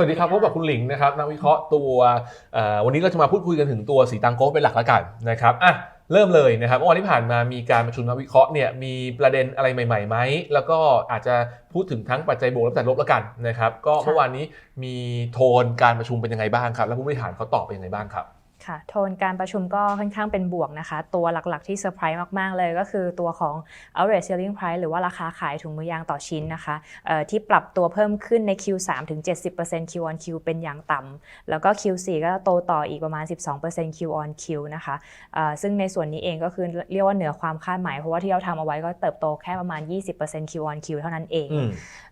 สวัสดีครับพบกับคุณหลิงนะครับนักวิเคราะห์ตัววันนี้เราจะมาพูดคุยกันถึงตัวสีตังโก้เป็นหลักละกันนะครับอะเริ่มเลยนะครับเมื่อวันที่ผ่านมามีการประชุมนักวิเคราะห์เนี่ยมีประเด็นอะไรใหม่ๆไหมแล้วก็อาจจะพูดถึงทั้งปัจจัยบวกและปัจจัยลบละกันนะครับ ก็เมื่อวานนี้มีโทนการประชุมเป็นยังไงบ้างครับ แล้วผู้บริหารเขาตอบเป็นยังไงบ้างครับ ค่ะ โทนการประชุมก็ค่อนข้างเป็นบวกนะคะ ตัวหลักๆที่เซอร์ไพรส์มาก ๆ เลยก็คือตัวของ average selling price หรือว่าราคาขายถุงมือยางต่อชิ้นนะคะเอ่อที่ปรับตัวเพิ่มขึ้นใน Q3 ถึง 70% Q on Q เป็นอย่างต่ำแล้วก็ Q4 ก็โตต่ออีกประมาณ 12% Q on Q นะคะเอ่อซึ่งในส่วนนี้เองก็คือเรียกว่าเหนือความคาดหมาย เพราะว่าที่เราทำเอาไว้ก็เติบโตแค่ประมาณ 20% Q on Q เท่านั้นเองอืม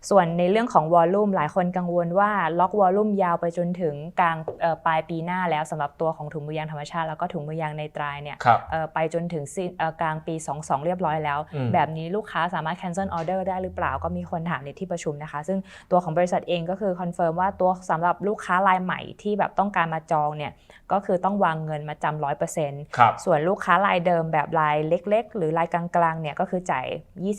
ส่วนในเรื่องของวอลลุ่มหลายคนกังวลว่าล็อกวอลลุ่มยาวไปจนถึงกลางเอ่อปลายปีหน้าแล้วสำหรับตัวของถุงมือยางธรรมชาติ แล้วก็ถุงมือยางในตรายเนี่ยครับเอ่อไปจนถึงสิ้นเอ่อกลางปี 22 เรียบร้อยแล้วอืมแบบนี้ลูกค้าสามารถ cancel order ได้หรือเปล่าก็มีคนถามในที่ประชุมนะคะ ซึ่งตัวของบริษัทเองก็คือคอนเฟิร์มว่าตัวสำหรับลูกค้ารายใหม่ที่แบบต้องการมาจองเนี่ยก็คือต้องวางเงินมาจำร้อยเปอร์เซ็นต์ครับส่วนลูกค้ารายเดิมแบบรายเล็ก ๆ หรือรายกลางๆเนี่ยก็คือจ่าย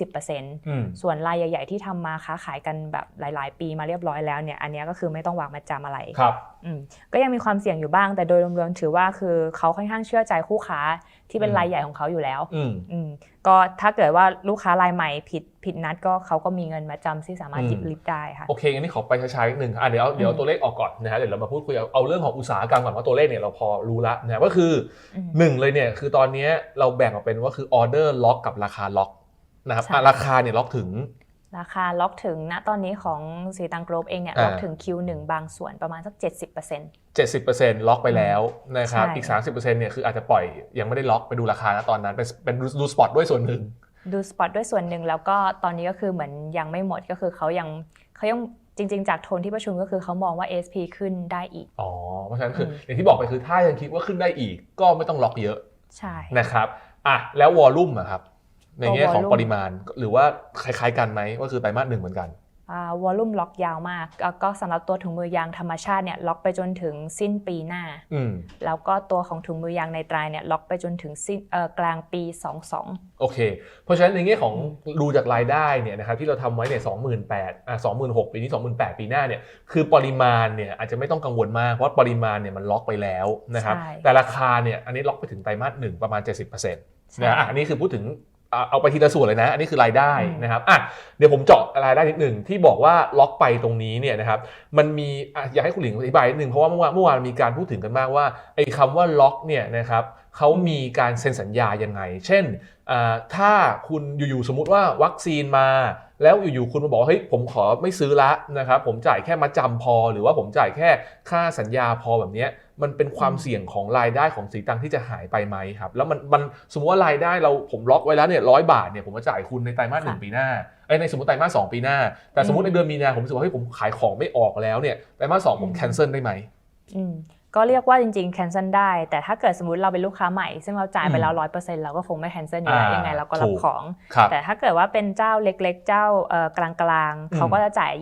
20%อืมส่วนรายใหญ่ ๆ ที่ทำมาค้าขายกันแบบหลาย ๆ ปีมาเรียบร้อยแล้วเนี่ยอันเนี้ยก็คือไม่ต้องวางมาจำอะไรครับอืมก็ยังมีความเสี่ยงอยู่บ้างแต่โดยรวมๆถือว่าคือเขาค่อนข้างเชื่อใจคู่ค้าที่เป็นอืมรายใหญ่ของเขาอยู่แล้วอืมอืมก็ถ้าเกิดว่าลูกค้ารายใหม่ผิดผิดนัดก็เขาก็มีเงินมาจำที่สามารถอืมหยิบลิฟต์ได้ค่ะโอเคงั้นนี่ขอไปช้าๆนิดนึงอะเดี๋ยวเอาเดี๋ยวเอาตัวเลขออกก่อนนะฮะเดี๋ยวเรามาพูดคุยเอาเอาเรื่องของอุตสาหกรรมก่อนว่าตัวเลขเนี่ยเราพอรู้ละนะก็คืออืมหนึ่งเลยเนี่ยคือตอนเนี้ยเราแบ่งออกเป็นว่าคือออเดอร์ล็อกกับราคาล็อกนะครับใช่อะราคาเนี่ยล็อกถึง ราคาล็อกถึงณตอนนี้ของสีตังกรบเองเนี่ยอ่าล็อกถึง Q1 บางส่วนประมาณสัก 70% 70%ล็อกไปแล้วนะครับใช่อีก 30%เนี่ยคืออาจจะปล่อยยังไม่ได้ล็อกไปดูราคานะตอนนั้น เป็นเป็นดูสปอตด้วยส่วนหนึ่งดูสปอตด้วยส่วนหนึ่งแล้วก็ตอนนี้ก็คือเหมือนยังไม่หมดก็คือเขายังเขายังจริง ๆ จากโทนที่ประชุมก็คือเขามองว่า SP ขึ้นได้อีก อ๋อ เพราะฉะนั้นคืออมอย่างที่บอกไปคือถ้ายังคิดว่าขึ้นได้อีก ก็ไม่ต้องล็อกเยอะใช่นะครับอะแล้ววอลลุ่มอะครับ ในแง่ของตัว volume ปริมาณหรือว่าคล้ายๆกันไหมก็คือไตรมาสหนึ่งเหมือนกันวอลลุ่มล็อกยาวมากก็ก็สำหรับตัวถุงมือยางธรรมชาติเนี่ยล็อกไปจนถึงสิ้นปีหน้าอืมแล้วก็ตัวของถุงมือยางในตรายเนี่ยล็อกไปจนถึงสิ้นเอ่อกลางปี 22 โอเค เพราะฉะนั้นในแง่ของดูจากรายได้เนี่ยนะครับที่เราทำไว้เนี่ยสองหมื่นแปดอะสองหมื่นหกปีนี้สองหมื่นแปดปีหน้าเนี่ยคือปริมาณเนี่ยอาจจะไม่ต้องกังวลมากเพราะปริมาณเนี่ยมันล็อกไปแล้วนะครับใช่แต่ราคาเนี่ยอันนี้ล็อกไปถึงไตรมาสหนึ่งประมาณ 70%นใช่ะอะอันนี้คือพูดถึงอะ เอาไปทีละส่วนเลยนะ อันนี้คือรายได้อืมนะครับอะเดี๋ยวผมเจาะรายได้นิดหนึ่งที่บอกว่าล็อกไปตรงนี้เนี่ยนะครับ มันมีอะอยากให้คุณหลิงอธิบายนิดนึงเพราะว่าเมื่อวานเมื่อวานมีการพูดถึงกันมากว่าไอ้คำว่าล็อกเนี่ยนะครับเขามีการเซ็นสัญญายังไง เช่นอ่าถ้าคุณอยู่ๆสมมุติว่าวัคซีนมา แล้วอยู่ๆคุณมาบอกว่าเฮ้ยผมขอไม่ซื้อละนะครับผมจ่ายแค่มาจำพอ หรือว่าผมจ่ายแค่ค่าสัญญาพอแบบเนี้ย มันเป็นความเสี่ยงของรายได้ของสีตังที่จะหายไปไหมครับ แล้วมันมันสมมติว่ารายได้เราผมล็อกไว้แล้วเนี่ยร้อยบาทเนี่ยผมมาจ่ายคุณในไตรมาสหนึ่งค่ะปีหน้าเอ้ยในสมมติไตรมาสสองปีหน้า แต่สมมติอืมในเดือนมีนาผมรู้สึกว่าเฮ้ยผมขายของไม่ออกแล้วเนี่ยไตรมาสสองผมอืมแคนเซิลได้ไหมอืมก็เรียกว่าจริงๆ cancel ได้ แต่ถ้าเกิดสมมติเราเป็นลูกค้าใหม่ ซึ่งเราจ่ายไปแล้ว100%เราก็คงไม่ cancel อยู่แล้วอ่ายัยังไงเราก็รัถูบกของครับแต่ถ้าเกิดว่าเป็นเจ้าเล็กๆ เจ้าเอ่อกลางๆ เขาก็จะจ่าย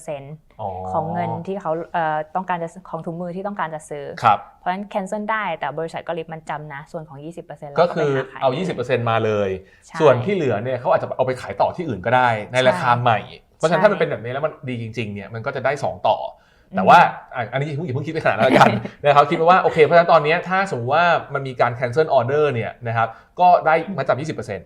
20% ของเงินที่เขาเอ่อต้องการจะของถุงมือที่ต้องการจะซื้อครับเพราะฉะนั้น cancel ได้แต่บริษัทก็ริบมันจำนะ ส่วนของ 20%แล้วก็ไปคือหขยเอาได้20%มาเลยใช่ส่วนที่เหลือเนี่ยเขาอาจจะเอาไปขายต่อที่อื่นก็ได้ ในราคาใหม่ เพราะฉะนั้นใช่ถ้ามันเป็นแบบนี้แล้วมันดีจริงๆเนี่ยมันก็จะได้ 2 ต่อ แต่ว่าอะอันนี้อย่าเพิ่งอย่าเพิ่งคิดไปขนาดนั้นละกันนะครับคิดไปว่าโอเคเพราะฉะนั้นตอนเนี้ยถ้าสมมติว่ามันมีการ cancel order เนี่ยนะครับก็ได้มาจับ20%ใช่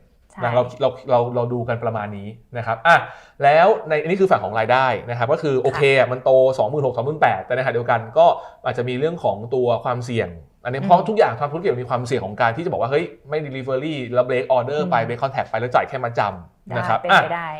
นะเราเราเราเราดูกันประมาณนี้นะครับอะแล้วในอันนี้คือฝั่งของรายได้นะครับก็คือโอเคอะมันโต 2 6 0 0 0 2 8 0 0 0แต่ในขณะเดียวกันก็อาจจะมีเรื่องของตัวความเสี่ยง อันนี้เพราะทุกอย่างทำธุรกิจมันมีความเสี่ยงของการที่จะบอกว่าเฮ้ยไม่ delivery แล้ว break order ไป break contract ไปแล้วจ่ายแค่มาจำได้นะครับเป็นอะไปได้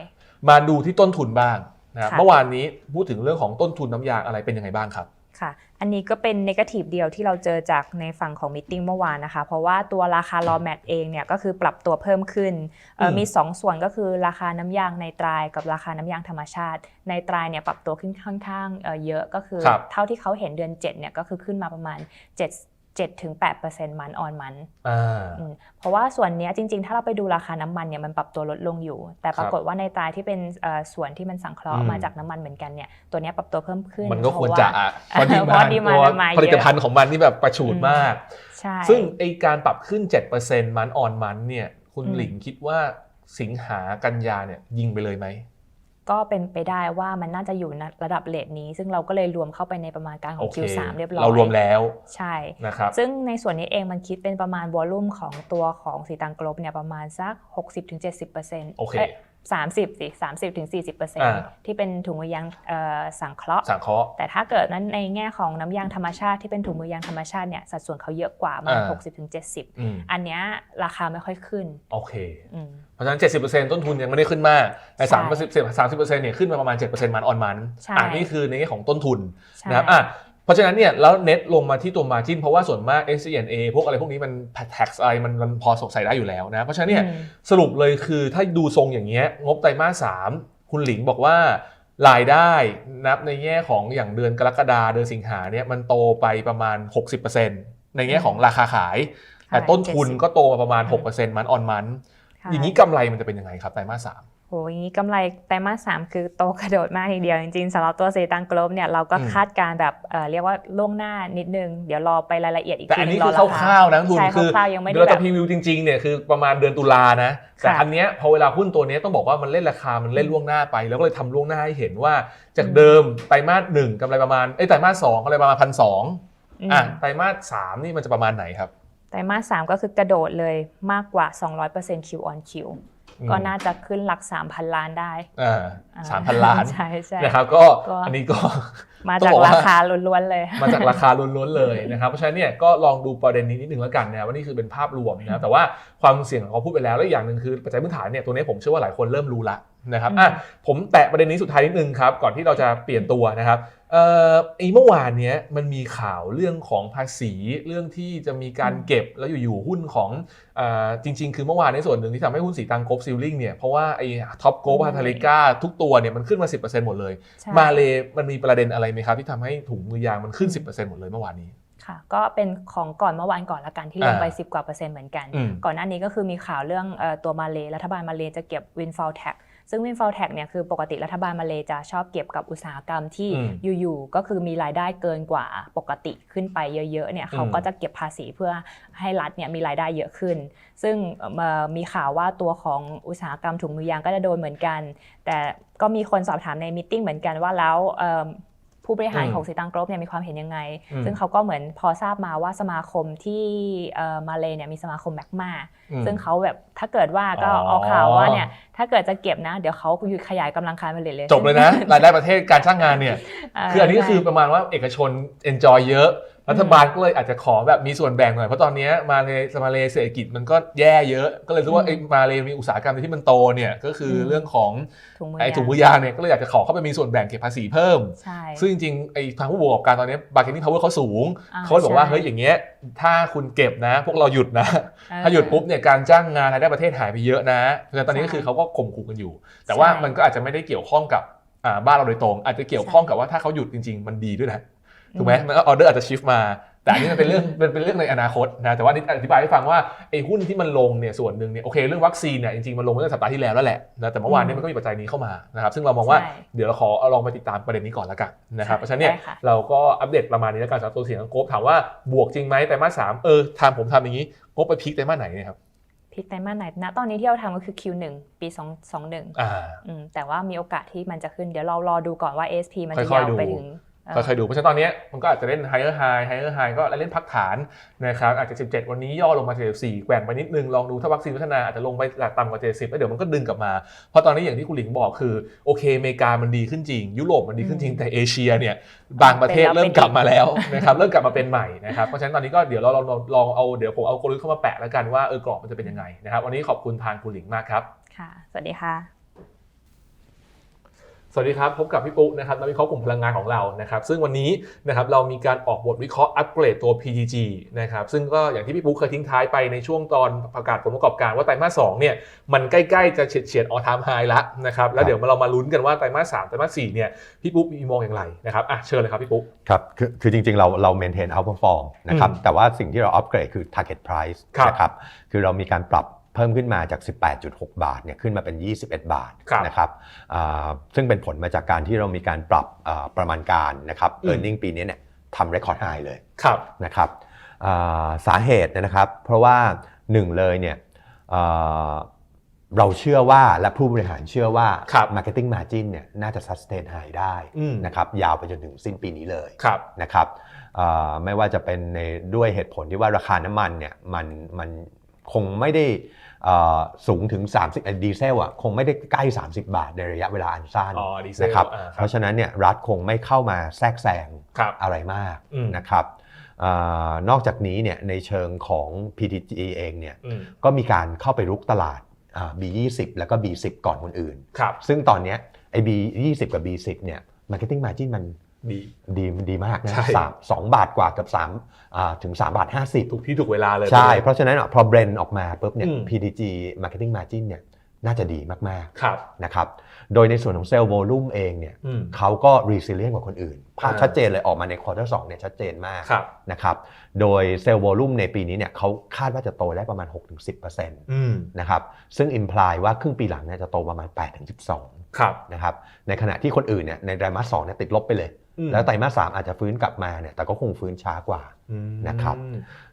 มาดูที่ต้นทุนบ้างนะครับค่ะเมื่อวานนี้พูดถึงเรื่องของต้นทุนน้ำยางอะไรเป็นยังไงบ้างครับ ค่ะ อันนี้ก็เป็นนกาทีฟเดียวที่เราเจอจากในฝั่งของมิ팅เมื่อวานนะคะ เพราะว่าตัวราคา raw mat เองเนี่ยก็คือปรับตัวเพิ่มขึ้นเอ่ออืมมี 2 ส่วนก็คือราคาน้ำยางในตรายกับราคาน้ำยางธรรมชาติ ในตรายเนี่ยปรับตัวขึ้นค่อนข้างเอ่อเยอะก็คือครับเท่าที่เขาเห็นเดือน7เนี่ยก็คือขึ้นมาประมาณ 7 7ถึง8%มันออนมันอ่าอืมเพราะว่าส่วนเนี้ยจริง ๆ ถ้าเราไปดูราคาน้ำมันเนี่ยมันปรับตัวลดลงอยู่ แต่ปรากฏว่าในตรายที่เป็นเอ่อส่วนที่มันสังเคราะห์อืมมาจากน้ำมันเหมือนกันเนี่ยตัวเนี้ยปรับตัวเพิ่มขึ้น มันก็ควรเพาจะว่าอะเออเพราะ demand ตัวมันมาเยอะผลิตภัณฑ์ของมันนี่แบบประชูดอืมมากใช่ซึ่งไอการปรับขึ้น 7%มันออนมันเนี่ยคุณอืมหลิงคิดว่าสิงหากันยาเนี่ยยิงไปเลยไหม ก็เป็นไปได้ว่ามันน่าจะอยู่ในระดับเลทนี้ ซึ่งเราก็เลยรวมเข้าไปในประมาณการขโอองเค Q3 เรียบร้อยเรารวมแล้วใช่นะครับซึ่งในส่วนนี้เองมันคิดเป็นประมาณวอลลุ่มของตัวของสีตังกลบเนี่ยประมาณสัก 60-70%โอเค สามสิบสิสามสิบถึงสี่สิบเปอร์เซ็นอ่าต์ที่เป็นถุงมือยางเอ่อสังเคราะห์สังเคราะห์แต่ถ้าเกิดนั้นในแง่ของน้ำยางธรรมชาติที่เป็นถุงมือยางธรรมชาติเนี่ยสัดส่วนเขาเยอะกว่ามาอ่าหกสิบถึงเจ็ดสิบอืมอันเนี้ยราคาไม่ค่อยขึ้น โอเคอืมเพราะฉะนั้น 70%ต้นทุนยังไม่ได้ขึ้นมากแต่ใช่30% 30%เนี่ยขึ้นมาประมาณ 7%มันออนมันใช่อะนี่คือในแง่ของต้นทุนใช่นะครับอะ เพราะฉะนั้นเนี่ยแล้วเน็ตลงมาที่ตัว margin เพราะว่าส่วนมาก s c n a พวกอะไรพวกนี้มัน tax อะไรมันมันพอสงสัยได้อยู่แล้วนะ เพราะฉะนั้นเนี่ยอืมสรุปเลยคือถ้าดูทรงอย่างเงี้ยงบไตรมาสสามคุณหลิงบอกว่ารายได้นับในแง่ของอย่างเดือนกรกฎาเดือนสิงหาเนี่ยมันโตไปประมาณ 60%ในแง่ของราคาขาย แต่ต้นทุนก็โตมาประมาณ 6%มันออนมันค่ะอย่างนี้กำไรมันจะเป็นยังไงครับไตรมาสสาม โหอย่างนี้กำไรไตรมาสสามคือโตกระโดดมากทีเดียวจริงๆสำหรับตัวสีตังกลบเนี่ยเราก็อืมคาดการณ์แบบเอ่อเรียกว่าล่วงหน้านิดนึง เดี๋ยวรอไปรายละเอียดอีกแต่ทีอันนี้งคือรราคร่าวๆนะทุนใช่คือคร่าวๆยังไม่ได้เราแบจะบพรีวิวจริงๆเนี่ยคือประมาณเดือนตุลานะ แต่ค่ะอันเนี้ยพอเวลาหุ้นตัวเนี้ยต้องบอกว่ามันเล่นราคามันเล่นล่วงหน้าไป แล้วก็เลยทำล่วงหน้าให้เห็นว่าจากเดิมไตรมาสหนึ่งกำไรประมาณเอ้ยไตรมาสสองกำไรประมาณพันสองอืมอะไตรมาสสามนี่มันจะประมาณไหนครับไตรมาสสามก็คือกระโดดเลยมากกว่า 200% Q on Q อืม ก็น่าจะขึ้นหลัก 3,000 ล้านได้อ่าอ่สามพันล้านใช่ใช่นะครับก็ก็อันนี้ก็มาต้องจากบอกว่าราคาล้วนๆเลย มาจากราคาล้วนๆเลยนะครับเพราะฉะนั้นเนี่ยก็ลองดูประเด็นนี้นิดนึงแล้วกันนะว่านี่คือเป็นภาพรวมนะครับแต่ว่าความเสี่ยงของเขาพูดไปแล้วแล้วอีกอย่างหนึ่งคือปัจจัยพื้นฐานเนี่ยตัวนี้ผมเชื่อว่าหลายคนเริ่มรู้ละนะครับอะผมแตะประเด็นนี้สุดท้ายนิดนึงครับก่อนที่เราจะเปลี่ยนตัวนะครับ เอ่อไอ้เมื่อวานเนี้ยมันมีข่าวเรื่องของภาษีเรื่องที่จะมีการเก็บแล้วอยู่ๆหุ้นของเอ่อจริง ๆ คือเมื่อวานในส่วนหนึ่งที่ทำให้หุ้นสีตังโกลบซิลลิงเนี่ยเพราะว่าไอ้ท็อปโกลบอืมพาทาริกาทุกตัวเนี่ยมันขึ้นมา 10%หมดเลย ใช่มาเลมันมีประเด็นอะไรไหมครับที่ทำให้ถุงมือยางมันขึ้น 10%หมดเลยเมื่อวานนี้ ค่ะ ก็เป็นของก่อนเมื่อวานก่อนละกันที่ลงไป อ่า10 กว่าเปอร์เซ็นต์เหมือนกัน อืม ก่อนหน้านี้ก็คือมีข่าวเรื่องเอ่อตัวมาเลรัฐบาลมาเลจะเก็บ windfall tax ซึ่ง windfall tax เนี่ยคือปกติรัฐบาลมาเลจะชอบเก็บกับอุตสาหกรรมที่อืมอยู่ๆก็คือมีรายได้เกินกว่าปกติขึ้นไปเยอะๆเนี่ยเขาก็จะเก็บภาษีเพื่อให้รัฐเนี่ยมีรายได้เยอะขึ้น ซึ่งเอ่อมีข่าวว่าตัวของอุตสาหกรรมถุงมือยางก็จะโดนเหมือนกัน แต่ก็มีคนสอบถามในมิทติ้งเหมือนกันว่าแล้วเอิ่ม ผู้บริหารอืมของสีตังกรบเนี่ยมีความเห็นยังไงอืมซึ่งเขาก็เหมือนพอทราบมาว่าสมาคมที่เอ่อมาเลยเนี่ยมีสมาคมแมกมาอืมซึ่งเขาแบบถ้าเกิดว่าก็อ๋อเอาข่าวว่าเนี่ยถ้าเกิดจะเก็บนะ เดี๋ยวเขาหยุดขยายกำลังการผลิตเลยจบเลยนะรายได้ประเทศการจ้างงานเนี่ยเคืออันนี้ก็คือใช่ประมาณว่าเอกชน enjoy เยอะ รัฐบาลก็เลยอาจจะขอแบบมีส่วนแบ่งหน่อยเพราะตอนเนี้ยมาเลมาเลเศรษฐกิจมันก็แย่เยอะ ก็เลยรู้ว่าอืมไอ้มาเลมีอุตสาหกรรมที่มันโตเนี่ยก็คืออมเรื่องของถุงมือไอ้ยางถุงมือยางเนี่ยก็เลยอยากจะขอเข้าไปมีส่วนแบ่งเก็บภาษีเพิ่มใช่ซึ่งจริงๆไอ้ทางผู้ประกอบการตอนนี้บาร์เกนนิ่งพาวเวอร์เขาสูงอ่าเขาเลยบอกว่าใช่เฮ้ยอย่างเงี้ยถ้าคุณเก็บนะ พวกเราหยุดนะเออถ้าหยุดปุ๊บเนี่ยการจ้างงานรายได้ประเทศหายไปเยอะนะเพราะฉะนั้นตอนนี้ก็คือเขาก็ข่มขู่กันอยู่ แต่ว่าใช่มันก็อาจจะไม่ได้เกี่ยวข้องกับอ่าบ้านเราโดยตรง อาจจะเกี่ยวข้องกับว่าถ้าเขาหยุดจริง ๆ มันดีด้วยนะ ถูกไหมมันออเดอร์อาจจะชิฟมา แต่อันนี้มันเป็นเรื่องมันเป็นเรื่องในอนาคตนะแต่ว่านี่อธิบายให้ฟังว่าไอ้หุ้นที่มันลงเนี่ยส่วนหนึ่งเนี่ยโอเคเรื่องวัคซีนเนี่ยจริงๆมันลงเมื่อสัปดาห์ที่แล้วแล้วแหละนะแต่เมื่อวานเนี่ยมันก็มีปัจจัยนี้เข้ามานะครับซึ่งเรามองว่าใช่เดี๋ยวเราขอเอาลองไปติดตามประเด็นนี้ก่อนละกันนะครับเพราะฉะนั้นเนี่ยได้ค่ะเราก็อัปเดตประมาณนี้แล้วกันสำหรับตัวเสียงของโกบถามว่าบวกจริงไหมไตรมาสสามเออทำผมทำอย่างนี้โกบไปพีคไตรมาสไหนเนี่ยครับพิกไตรมาสไหนนะตอนนี้ที่เราทำก็คือ Q1 ปี2 21อ่าอืมแต่ว่ามีโอกาสที่มันจะขึ้นเดี๋ยวเรารอดูก่อนว่า ASP มันจะค่อยๆยาวดูไปถึง เอ่อค่อยๆดูเพราะฉะนั้นตอนเนี้ยมันก็อาจจะเล่น higher high higher high ก็เล่นพักฐานนะครับอาจจะ 17 วันนี้ย่อลงมา74แกว่งไปนิดนึง ลองดูถ้าวัคซีนพัฒนาอาจจะลงไปต่ำกว่า70แล้วเดี๋ยวมันก็ดึงกลับมา เพราะตอนนี้อย่างที่คุณหลิงบอกคือ โอเคอเมริกามันดีขึ้นจริง ยุโรปมันดีขึ้นจริงแต่เอเชียเนี่ยบางประเทศเป็นแล้วเริ่มเป็นกลับมาแล้วนะครับเริ่มกลับมาเป็นใหม่นะครับเพราะฉะนั้นตอนนี้ก็เดี๋ยวเราลองลองลองเอาเดี๋ยวผมเอากลยุทธ์เข้ามาแปะแล้วกันว่าเออกรอบมันจะเป็นยังไงนะครับวันนี้ขอบคุณทางคุณหลิงมากครับค่ะสวัสดีค่ะ สวัสดีครับ พบกับพี่ปุ๊นะครับนักวิเคราะห์กลุ่มพลังงานของเรานะครับ ซึ่งวันนี้นะครับเรามีการออกบทวิเคราะห์อัปเกรดตัว PTG นะครับ ซึ่งก็อย่างที่พี่ปุ๊เคยทิ้งท้ายไปในช่วงตอนประกาศผลประกอบการว่าไตรมาสสองเนี่ยมันใกล้ๆจะเฉียดเฉียดออทามไฮละนะครับ แล้วเดี๋ยวเรามาลุ้นกันว่าไตรมาสสามไตรมาสสี่เนี่ยพี่ปุ๊มีมองอย่างไรนะครับอะเชิญเลยครับพี่ปุ๊ครับคือคือจริงๆเราเรา maintain outperform นะครับอืมแต่ว่าสิ่งที่เรา upgrade คือ target price ครับนะครับคือเรามีการปรับ เพิ่มขึ้นมาจาก 18.6 บาทเนี่ยขึ้นมาเป็น 21 บาทครับนะครับอ่าซึ่งเป็นผลมาจากการที่เรามีการปรับอ่าประมาณการนะครับอืม earning ปีนี้เนี่ยทำ record high เลยครับนะครับอ่าสาเหตุเนยนะครับ เพราะว่าหนึ่งเลยเนี่ยอ่าเราเชื่อว่าและผู้บริหารเชื่อว่าครับ Marketing Margin เนี่ยน่าจะ sustain high ได้อืมนะครับยาวไปจนถึงสิ้นปีนี้เลยครับนะครับเอ่อไม่ว่าจะเป็นในด้วยเหตุผลที่ว่าราคาน้ำมันเนี่ยมันมันคงไม่ได้เอ่อ สูงถึง 30เอ่อดีเซลอะคงไม่ได้ใกล้ 30 บาทในระยะเวลาอันสั้นอ๋อดีเซลนะครับอ่าครับเพราะฉะนั้นเนี่ยรัฐคงไม่เข้ามาแทรกแซงครับอะไรมากอืมนะครับเออนอกจากนี้เนี่ยในเชิงของ PTG เองเนี่ยอืมก็มีการเข้าไปรุกตลาดอ่า B20 แล้วก็ B10 ก่อนคนอื่นครับซึ่งตอนเนี้ยไอ้ B20 กับ B10 เนี่ย marketing margin มัน ดีดีดีมากนะใช่สามสองบาทกว่ากับ3อ่าถึง3บาทถูกที่ถูกเวลาเลย50ใช่ เพราะฉะนั้นอะพอเบรนออกมาปุ๊บเนี่ยอืม PTG marketing margin เนี่ยน่าจะดีมากครับๆนะครับ โดยในส่วนของเซลล์โวลูมเองเนี่ยอืมเขาก็ resilient กว่าคนอื่น ภาพอ่าชัดเจนเลยออกมาในควอเตอร์สเนี่ยชัดเจนมากครับนะครับ โดยเซลล์โวลูมในปีนี้เนี่ยเขาคาดว่าจะโตได้ประมาณ 6-10%อืมนะครับ ซึ่ง imply ว่าครึ่งปีหลังเนี่ยจะโตประมาณ 8-12ครับนะครับ ในขณะที่คนอื่นเนี่ยในไตรมาสสองเนี่ยติดลบไปเลยอืม แล้วไตรมาสสามอาจจะฟื้นกลับมาเนี่ยแต่ก็คงฟื้นช้ากว่าอืมนะครับ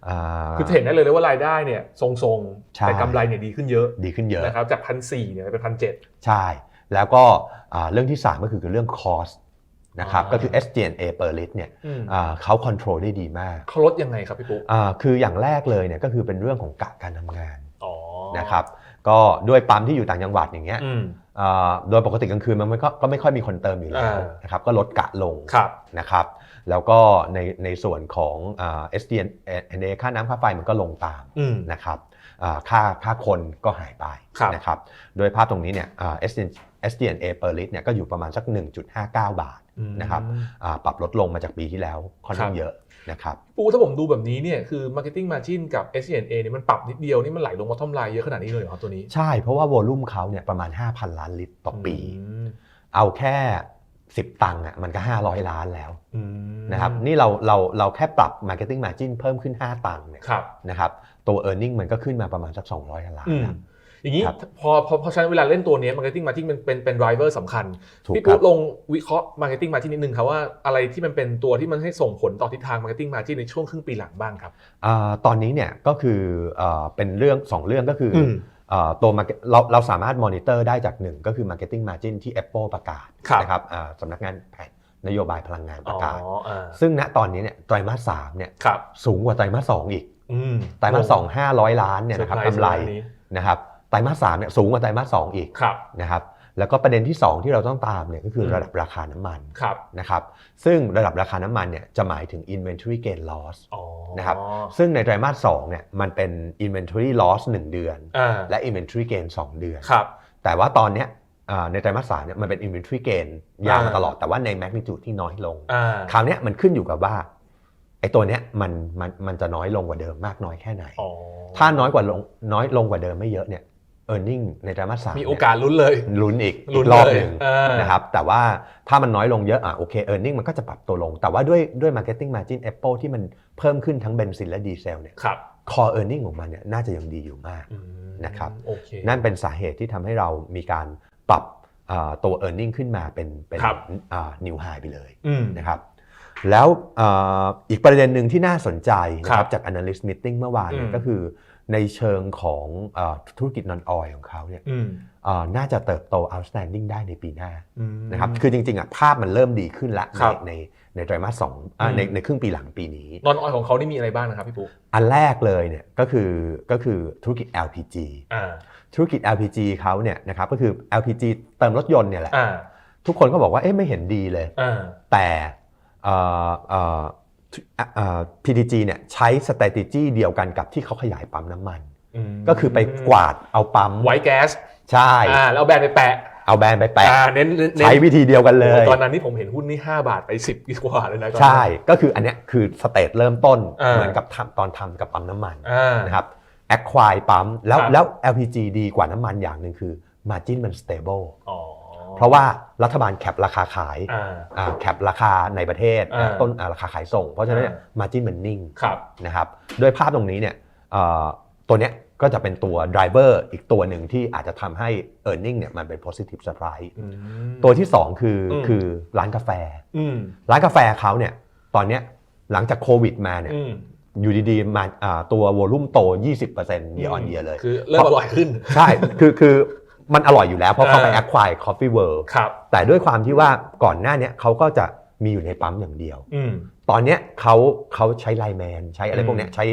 อ่าคือเห็นได้เลยเลยว่ารายได้เนี่ยทรงๆใช่แต่กำไรเนี่ยดีขึ้นเยอะดีขึ้นเยอะนะครับจากพันสี่เนี่ยเป็นพันเจ็ดใช่ แล้วก็อ่าเรื่องที่ 3 ก็คือเรื่อง cost นะครับอ่าก็คือ SG&A per lit เนี่ยอ่าเขา control ได้ดีมากเขาลดยังไงครับพี่ปุ๊อ่าคืออย่างแรกเลยเนี่ยก็คือเป็นเรื่องของกะการทำงานอ๋อนะครับก็ด้วยปั๊มที่อยู่ต่างจังหวัดอย่างเงี้ยอืมอ่า โดยปกติกลางคืนมันไม่ก็ก็ไม่ค่อยมีคนเติมอยู่แล้วอ่านะครับก็ลดกะลงครับนะครับแล้วก็ในในส่วนของอ่า SDN ค่าน้ำค่าไฟมันก็ลงตามอืมนะครับอ่าค่าค่าคนก็หายไปครับนะครับโดยภาพตรงนี้เนี่ยอ่า SDN SDNA per lit เนี่ยก็อยู่ประมาณสัก 1.59 บาทอืมนะครับอ่าปรับลดลงมาจากปีที่แล้วค่อนข้าคงรับเยอะ นะครับปูถ้าผมดูแบบนี้เนี่ยคือ marketing margin กับ SCNA เนี่ยมันปรับนิดเดียวนี่มันไหลลงมาท่อมลายเยอะขนาดนี้เลยเหรอครับตัวนี้ ใช่เพราะว่าวอลลุ่มเขาเนี่ยประมาณ 5,000 ล้านลิตรต่อปีอืมเอาแค่ 10 ตังค์อะมันก็ 500 ล้านแล้วอืมนะครับนี่เราเราเราแค่ปรับ marketing margin เพิ่มขึ้น 5 ตังค์เนี่ยครับนะครับตัว e a r n i n g มันก็ขึ้นมาประมาณสัก 200 ล้าน อืมแล้วอย่างนี้ครับพอพอพอใช้เวลาเล่นตัวเนี้ย marketing margin มันเป็นเป็น driver สำคัญถูกพี่ครัปุ๊บลงวิเคราะห์ marketing margin นิดนึงครับว่าอะไรที่มันเป็นตัวที่มันให้ส่งผลต่อทิศทาง marketing margin ในช่วงครึ่งปีหลังบ้างครับอาตอนนี้เนี่ยก็คืออาเป็นเรื่อง 2 เรื่องก็คืออมอาตัว market เราเราสามารถมอนิเตอร์ได้จากหนึ่งก็คือ marketing margin ที่ Apple ประกาศครับนะครับอ่าสำนักงานแผนนโยบายพลังงานประกาศอ๋ออ่าซึ่งณตอนนี้เนี่ยไตรมาสสามเนี่ยครับสูงกว่าไตรมาสสองอีกอืมไตรมาสสองห้าร้อยล้านเนี่ยนะครับเซอกำพไรส์อันนี้นะครับไตรมาสสามเนี่ยสูงกว่าไตรมาสสองอีกครับนะครับแล้วก็ประเด็นที่ 2 ที่เราต้องตามเนี่ยก็คืออมระดับราคาน้ำมันครับนะครับซึ่งระดับราคาน้ำมันเนี่ยจะหมายถึง inventory gain loss อ๋อนะครับซึ่งในไตรมาส2เนี่ยมันเป็น inventory loss 1 เดือนอ่าและ inventory gain 2 เดือนครับแต่ว่าตอนเนี้ยอ่าในไตรมาสสามเนี่ยมันเป็น inventory gain ยาวมาอ่าตลอดแต่ว่าใน magnitude ที่น้อยลงอ่าคราวเนี้ยมันขึ้นอยู่กับว่าไอ้ตัวเนี้ยมันมันมันจะน้อยลงกว่าเดิมมากน้อยแค่ไหนอ๋อถ้าน้อยกว่าลงน้อยลงกว่าเดิมไม่เยอะเนี่ย e a r n i n g ในไตรมาสสามมีโอกาสลุ้นเลยลุ้นอีกลุ้อีนกรอบเลยหนึ่งอ่านนะครับแต่ว่าถ้ามันน้อยลงเยอะอะโอเค e a r n i n g มันก็จะปรับตัวลง แต่ว่าด้วยด้วย marketing margin Apple ที่มันเพิ่มขึ้นทั้งเบนซินและดีเซลเนี่ยครับ core earning ของมันเนี่ยน่าจะยังดีอยู่มากอืมนะครับโอเคนั่นเป็นสาเหตุที่ทำให้เรามีการปรับอ่าตัว e a r n i n g ขึ้นมาเป็นเป็นครับอ่า new high ไปเลยอืมนะครับแล้วอ่าอีกประเด็นหนึ่งที่น่าสนใจนะคครัรับบจาก analyst meeting เมื่อวานเนี่อืยมก็คือ ในเชิงของอาธุรกิจ non oil ของเขาเนี่ยอืมอ่าน่าจะเติบโต outstanding ได้ในปีหน้าอืมนะครับคือจริงๆอะภาพมันเริ่มดีขึ้นแล้วครับในในในไตรมาสสองอ่าอืมในในครึ่งปีหลังปีนี้ นอนออยของเขานี่มีอะไรบ้างนะครับพี่ปุ๊อันแรกเลยเนี่ยก็คือก็คือธุรกิจ LPG อ่าธุรกิจ LPG เขาเนี่ยนะครับก็คือ LPG เติมรถยนต์เนี่ยแหละอ่าทุกคนก็บอกว่าเอ๊ะไม่เห็นดีเลยอ่าแต่ เอ่อเอ่อเอ่อ PTG เนี่ยใช้ strategy เดียวกันกับที่เขาขยายปั๊มน้ำมันมก็คือไปกวาดเอาปั๊มไวท์แก๊สใช่อ่าแล้วเอาแบรนด์ไปแปะ เอาแบรนด์ไปแปะอ่าเน้นเน้นเน้นใช้วิธีเดียวกันเลยโอ้ตอนนั้นที่ผมเห็นหุ้นนี่ 5 บาทไป 10กว่าเลยนะตอนนั้นใช่ ก็คืออันเนี้ยคือสเตจเริ่มต้นอ่าเหมือนกับทำตอนทำกับปั๊มน้ำมันอ่านะครับ acquire ปั๊มแล้วครับแล้ว LPG ดีกว่าน้ำมันอย่างหนึ่งคือ margin มัน stable อ๋อ เพราะว่ารัฐบาลแคปราคาขายอ่าอ่าแคปราคาในประเทศอ่าต้นอ่าราคาขายส่ง เพราะฉะนั้นเนี่ยอ่า margin มันนิ่งครับนะครับด้วยภาพตรงนี้เนี่ยเอ่อตัวเนี้ยก็จะเป็นตัว driver อีกตัวหนึ่งที่อาจจะทำให้ e a r n i n g เนี่ยมันเป็น positive surprise อืมตัวที่2คืออมคือร้านกาแฟอืมร้านกาแฟเขาเนี่ยตอนเนี้ยหลังจากโควิดมาเนี่ยอืมอยู่ดีๆมาอ่าตัววอลุ่มโต 20% year on year เลย คือเริ่มอร่อยขึ้น ใช่ คือคือ มันอร่อยอยู่แล้วเพราะเขาไปอ่า acquire coffee world ครับแต่ด้วยความที่ว่าก่อนหน้าเนี้ยเขาก็จะมีอยู่ในปั๊มอย่างเดียวอืมตอนเนี้ยเขาเขาใช้ไลน์แมนใช้อะไรพวกเนี้ยใช้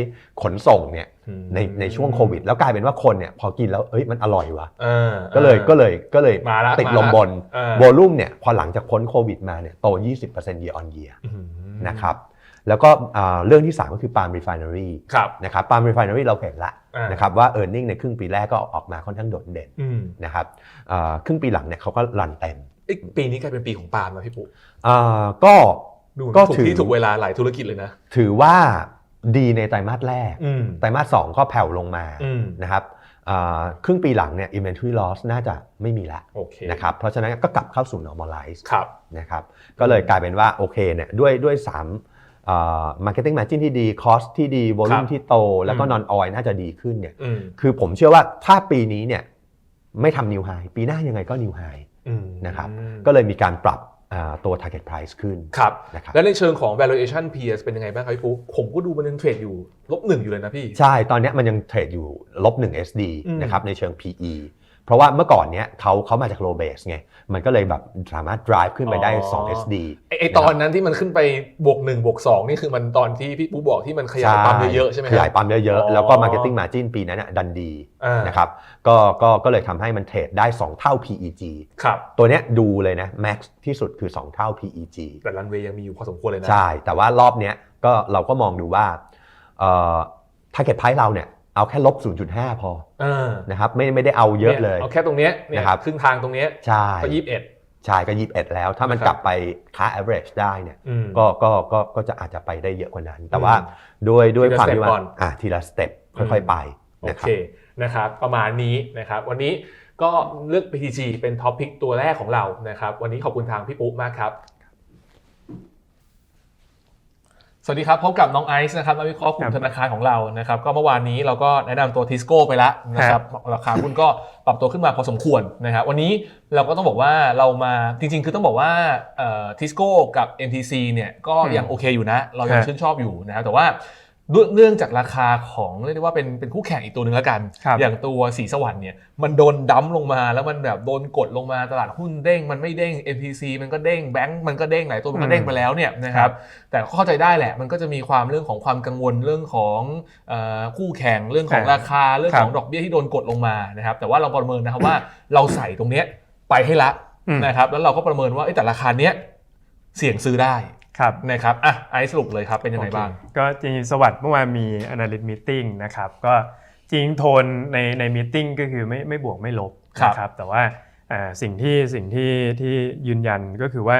ขนส่งเนี่ยในในช่วงโควิด แล้วกลายเป็นว่าคนเนี่ยพอกินแล้วเอ้ยมันอร่อยว่ะอ่าก็เลยก็เลยก็เลยมาละติดมาละลมบนอ่าโวลุ่มเนี่ยพอหลังจากพ้นโควิดมาเนี่ยโต 20% year on year อืมนะครับ แล้วก็อ่าเรื่องที่ 3 ก็คือปาล์มรีไฟเนอรี่ครับนะครับปาล์มรีไฟเนอรี่เราเห็นละอ่านนะครับว่า e a r n i n g ในครึ่งปีแรกก็ออกมาค่อนข้างโดดเด่นอืมนะครับอ่าครึ่งปีหลังเนี่ยเขาก็รันเต็มเอ้ยปีนี้กลายเป็นปีของปาล์มนะพี่ปุ๊อ่าก็ดูก็ถูกถือที่ถูกเวลาหลายธุรกิจเลยนะ ถือว่าดีในไตรมาสแรกอืมไตรมาสสองก็แผ่วลงมาอืมนะครับอ่าครึ่งปีหลังเนี่ย inventory loss น่าจะไม่มีละโอเคนะครับ เพราะฉะนั้นก็กลับเข้าสู่ normalize ครับนะครับ ก็เลยกลายเป็นว่าโอเคเนี่ยด้วยด้วย3 อ่า marketing margin ที่ดี cost ที่ดีครั volume บที่โต แล้วก็อืม non oil น่าจะดีขึ้นเนี่ยอืมคือผมเชื่อว่าถ้าปีนี้เนี่ยไม่ทำ new high ปีหน้ายังไงก็ new high อืมนะครับก็เลยมีการปรับอ่าตัว target price ขึ้นครับนะครับแล้วในเชิงของ valuation peers เป็นยังไงบ้างครับพี่ปุ๊ผมก็ดูมันยังเทรดอยู่ลบหนึ่งอยู่เลยนะพี่ ใช่ ตอนเนี้ยมันยังเทรดอยู่ลบ1 SD อืมนะครับในเชิง PE เพราะว่าเมื่อก่อนเนี้ยเขาเขามาจาก low base ไง มันก็เลยแบบสามารถ drive ขึ้นไปได้อ๋อ2 SD ไอไอตอนนั้นที่มันขึ้นไปบวกหนึ่งบวกสองนี่คือมันตอนที่พี่ปุ๊บอกที่มันขยายปั๊มเยอะๆใช่ไหมขยายปั๊มเยอะอ๋อๆแล้วก็ marketing margin ปีนั้นน่ะดันดีอ่านะครับก็ก็ก็เลยทำให้มันเทรดได้ 2 เท่า PEG ครับตัวเนี้ยดูเลยนะ max ที่สุดคือ 2 เท่า PEG แต่รันเวย์ยังมีอยู่พอสมควรเลยนะ ใช่ แต่ว่ารอบเนี้ยก็เราก็มองดูว่าเอ่อ target price เราเนี่ย เอาแค่ลบ 0.5 พออ่านะครับไม่ไม่ได้เอาเยอะเลยเอาแค่ตรงเนี้ยเนี่ยนะครับครึ่งทางตรงเนี้ยใช่ก็ยี่สิบเอ็ดใช่ก็21แล้ว ถ้ามันนะครับกลับไปค่า average ได้เนี่ยอืมก็ก็ก็ก็จะอาจจะไปได้เยอะกว่านั้น แต่อืมว่าด้วยด้วยทีละความ step ที่ว่าก่อนอะทีละสเต็ปค่อยๆไปโอนะคเครับนะครับประมาณนี้นะครับวันนี้ก็เลือก PTG เป็นท็อปพิกตัวแรกของเรานะครับวันนี้ขอบคุณทางพี่ปุ๊มากครับ สวัสดีครับพบกับน้องไอซ์นะครับนักวิเคราะห์กลุ่มธนาคารของเรานะครับ ก็เมื่อวานนี้เราก็แนะนำตัวทิสโก้ไปแล้วนะครับราคาหุ้นก็ปรับตัวขึ้นมาพอสมควรนะครับวันนี้เราก็ต้องบอกว่าเรามาจริง ๆ คือต้องบอกว่าทิสโก้กับ MTC เนี่ยก็ยังโอเคอยู่นะ เรายังครับชื่นชอบอยู่นะครับแต่ว่า ด้วยเนื่องจากราคาของเรียกได้ว่าเป็นเป็นคู่แข่งอีกตัวหนึ่งแล้วกัน ครับ อย่างตัวสีสวรรค์เนี่ยมันโดนดั้มลงมาแล้วมันแบบโดนกดลงมาตลาดหุ้นเด้ง มันไม่เด้ง MPC มันก็เด้งแบงก์มันก็เด้งหลายตัวมันก็เด้งไปแล้วเนี่ยนะครับแต่ก็เข้าใจได้แหละมันก็จะมีความเรื่องของความกังวลเรื่องของเออคู่แข่งเรื่องของครับราคาเรื่องของครับดอกเบี้ยที่โดนกดลงมานะครับแต่ว่าเราประเมินนะครับว่าเราใส่ตรงเนี้ยไปให้ละอืม นะครับแล้วเราก็ประเมินว่าเอ้ยแต่ราคาเนี้ยเสี่ยงซื้อได้ ครับนะครับอะไอซ์สรุปเลยครับเป็นยังไงบ้างโอเคก็จริงๆสวัสด์เมื่อวานมี analyst meeting นะครับก็จริงโทนในใน meeting ก็คือไม่ไม่บวกไม่ลบครับนะครับแต่ว่าอ่าสิ่งที่สิ่งที่ที่ยืนยันก็คือว่า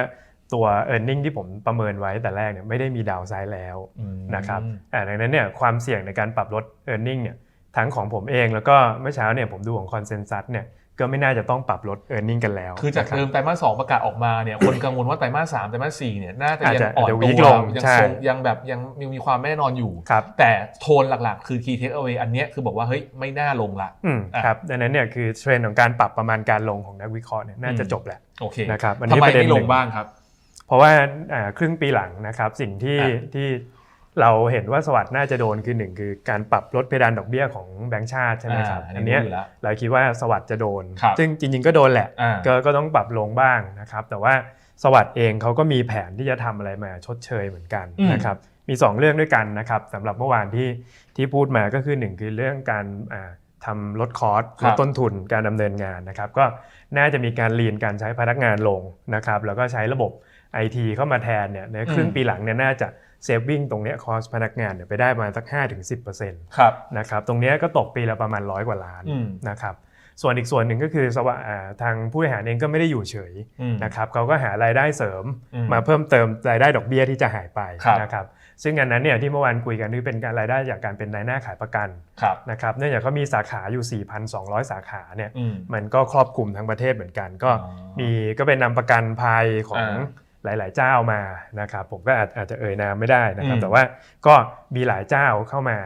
ตัว e a r n i n g ที่ผมประเมินไว้แต่แรกเนี่ยไม่ได้มีดาวไซด์แล้วนะครับอ่าดังนั้นเนี่ยความเสี่ยงในการปรับลด e a r n i n g เนี่ยทั้งของผมเองแล้วก็เมื่อเช้าเนี่ยผมดูของ consensus เนี่ย ก็ไม่น่าจะต้องปรับลด e a r n i n g กันแล้ว คือจากนะรับเดิมไตรมาสสองประกาศออกมาเนี่ยคนกังวลว่าไตรมาสสามไตรมาสสี่เนี่ยน่าจะอาจยังจะอ่อนอาจจะตัว weak ลงยังใช่ทรงยังแบบยังยังมีความไม่แน่นอนอยู่ครับแต่โทนหลักๆ คือ key take away อันเนี้ยคือบอกว่าเฮ้ยไม่น่าลงละอืมอะครับดังนั้นเนี่ยคือเทรนด์ของการปรับประมาณการลงของนักวิเคราะห์เนี่ยน่าจะอืมจบแหละโอเคนะครับอันนี้ทำไมประเด็นไม่ลหนึ่งงบ้างครับ เพราะว่าอ่าครึ่งปีหลังนะครับสิ่งที่อะที่ เราเห็นว่าสวัสด์น่าจะโดนคือหนึ่งคือการปรับลดเพดานดอกเบี้ยของแบงก์ชาติใช่ไหมครับอ่าอัอันนนี้เนี้ยรู้อยู่แล้วเราคิดว่าสวัสด์จะโดนครับซึ่งจริง ๆ ก็โดนแหละอ่าก็ก็ต้องปรับลงบ้างนะครับแต่ว่าสวัสด์เองเขาก็มีแผนที่จะทำอะไรมาชดเชยเหมือนกันอืมนะครับมี 2 เรื่องด้วยกันนะครับสำหรับเมื่อวานที่ที่พูดมาก็คือหนึ่งคือเรื่องการอ่าทำลดคอสครัลบดต้นทุนการดำเนินงานนะครับก็น่าจะมีการลีนการใช้พนักงานลงนะครับแล้วก็ใช้ระบบ IT เข้ามาแทนเนี่ยในครึ่งปีหลังเนี่ยน่าจะ เซฟวิ่งตรงเนี้ยคอสพนักงานเนี่ยไปได้ประมาณสัก5-10%ครับนะครับตรงเนี้ยก็ตกปีละประมาณร้อยกว่าล้านอืมนะครับส่วนอีกส่วนหนึ่งก็คือสวะอ่าทางผู้บริหารเองก็ไม่ได้อยู่เฉยอืมนะครับเขาก็หารายได้เสริมอืมมาเพิ่มเติมรายได้ดอกเบี้ยที่จะหายไปครับนะครับซึ่งอันนั้นเนี่ยที่เมื่อวานคุยกันคือเป็นการรายได้จากการเป็นนายหน้าขายประกันครับนะครับเนื่องจากเขามีสาขาอยู่ 4,200 สาขาเนี่ยอืมมันก็ครอบคลุมทั้งประเทศเหมือนกัน ก็อ๋อมีก็เป็นนำประกันภัยของอ่า หลาย ๆ เจ้ามานะครับผมก็อาจอาจจะเอ่ยนามไม่ได้นะครับอืมแต่ว่าก็มีหลายเจ้าเข้ามา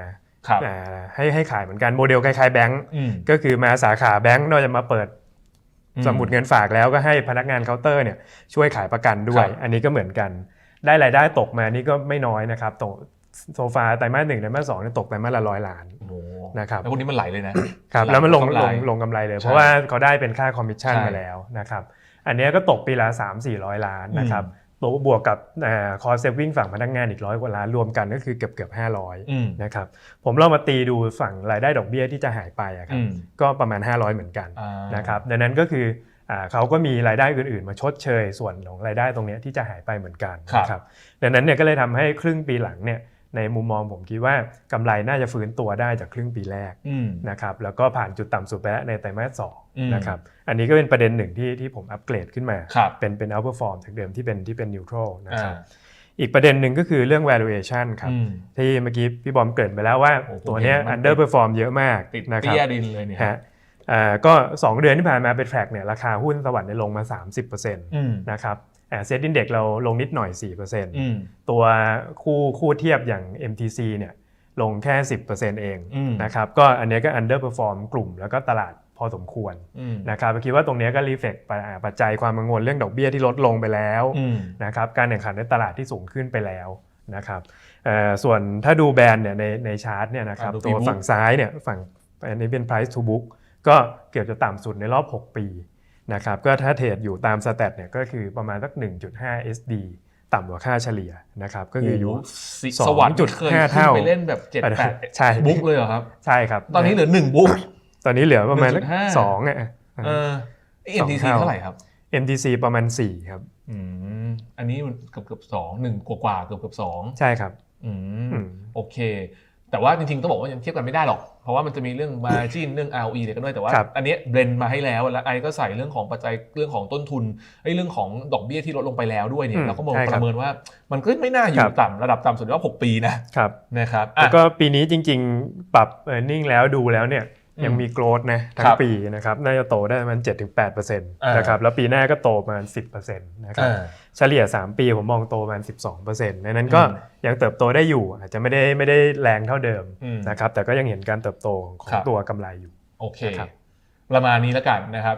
ครับอ่าให้ให้ขายเหมือนกันโมเดลคล้ายๆแบงก์อืมก็คือมาสาขาแบงก์นอกจากมาเปิดอืมสมุดเงินฝากแล้วก็ให้พนักงานเคาน์เตอร์เนี่ยช่วยขายประกันด้วครับยอันนี้ก็เหมือนกัน ได้รายได้ตกมานี่ก็ไม่น้อยนะครับตกโซฟาไตรมาสหนึ่งไตรมาสสองเนี่ยตกไตรมาสละร้อยล้านโอ้โหนะครับแล้วพวกนี้มันไหลเลยนะครับแล้วมันลงกำไรลงลงกำไรเลยใช่เพราะว่าเขาได้เป็นค่าคอมมิชชั่นใช่มาแล้วนะครับ อันเนี้ยก็ตกปีละ 3 4 0 0 ล้านนะครับตัวบวกกับคอเซฟวิ่งฝั่งพนักงานอีกร้อยกว่าล้านรวมกันก็คือเกือบเกือบ500อืมนะครับผมลองมาตีดูฝั่งรายได้ดอกเบี้ยที่จะหายไปอะครับอืมก็ประมาณ 500 เหมือนกันอ่านะครับดังนั้นก็คืออ่าเขาก็มีรายได้อื่นๆ มาชดเชยส่วนของรายได้ตรงเนี้ยที่จะหายไปเหมือนกันครับนะครับดังนั้นเนี่ยก็เลยทำให้ครึ่งปีหลังเนี่ย ในมุมมองผมคิดว่ากำไรน่าจะฟื้นตัวได้จากครึ่งปีแรกอืมนะครับแล้วก็ผ่านจุดต่ำสุดไปแล้วในไตรมาสสองอืมนะครับอันนี้ก็เป็นประเด็นหนึ่งที่ที่ผมอัปเกรดขึ้นมาครับเป็นเป็น outperform จากเดิมที่เป็นที่เป็น neutral นะครับอ่าอีกประเด็นหนึ่งก็คือเรื่อง valuation ครับอืมที่เมื่อกี้พี่บอมเกริ่นไปแล้วว่าโอ้โหตัวเนี้ยเห็นมัน underperform เยอะมากติดนะครัเตี้ยบดินเลยเนี่ยฮะอ่าก็ 2 เดือนที่ผ่านมาเป็นแทร็กเนี่ยราคาหุ้นสวัสด์เนี่ยลงมา 30%อืมนะครับ เซ็ตอินเด็กเราลงนิดหน่อย4%อืมตัวคู่คู่เทียบอย่าง MTC เนี่ยลงแค่ 10%เองอืมนะครับก็อันเนี้ยก็ underperform กลุ่มแล้วก็ตลาดพอสมควรอืมนะครับคิดว่าตรงเนี้ยก็รีเฟกปัจจัยความกังวลเรื่องดอกเบี้ยที่ลดลงไปแล้วอืมนะครับการแข่งขันในตลาดที่สูงขึ้นไปแล้วนะครับเอ่อส่วนถ้าดูแบรนด์เนี่ยในในชาร์ตเนี่ยนะครับอ่าดูตัว P-book ฝั่งซ้ายเนี่ยฝั่งอันนี้เป็น price to book ก็เกือบจะต่ำสุดในรอบ 6 ปี นะครับก็ถ้าเทรดอยู่ตามสแตทเนี่ยก็คือประมาณสัก 1.5 SD ต่ำกว่าค่าเฉลี่ยนะครับก็คืออยู่โโหสิสองสวัสดิ์จุดเคยห้าขึ้นเท่าไปเล่นแบบเจ็ดแปดใช่บุ๊กเลยเหรอครับ ใช่ครับ ตอนนี้เหลือหนึ่งบุ๊ก ตอนนี้เหลือประมาณสัก1.5สองอะเออเอ็สมองทีซีเท่าเท่าไหร่ครับ MTC ประมาณ 4 ครับอืมอันนี้มันเกือบเกือบสองหนึ่งกว่ากว่าๆเกือบเกือบสองใช่ครับอืมอืมโอเค แต่ว่าจริงๆต้องบอกว่ายังเทียบกันไม่ได้หรอก เพราะว่ามันจะมีเรื่อง margin เรื่อง ROE อะไรกันด้วยแต่ว่าครับอันเนี้เบรนมาให้แล้วแล้วไอก็ใส่เรื่องของปัจจัยเรื่องของต้นทุนไอ้เรื่องของดอกเบี้ยที่ลดลงไปแล้วด้วยเนี่ยเราก็มองประเมินว่ามันก็ไม่น่าอยู่ต่ำระดับต่ำสุดรอบ6ปีนะครับนะครับอะแล้วก็ปีนี้จริง ๆ ปรับ e a r n i n g แล้วดูแล้วเนี่ยอืม ยังมีโกรดนะทั้คงรับปีนะครับน่าจะโตได้ประมาณ7-8%นะครับแล้วปีหน้าก็โตประมาณ 10%นะครับอ่าเฉลี่ย 3 ปีผมมองโตประมาณ 12%ในนั้นก็อืมยังเติบโตได้อยู่อาจจะไม่ได้ไม่ได้แรงเท่าเดิมอืมนะครับแต่ก็ยังเห็นการเติบโตของครับตัวกำไรอยู่โอเคนะครับประมาณนี้แล้วกันนะครับ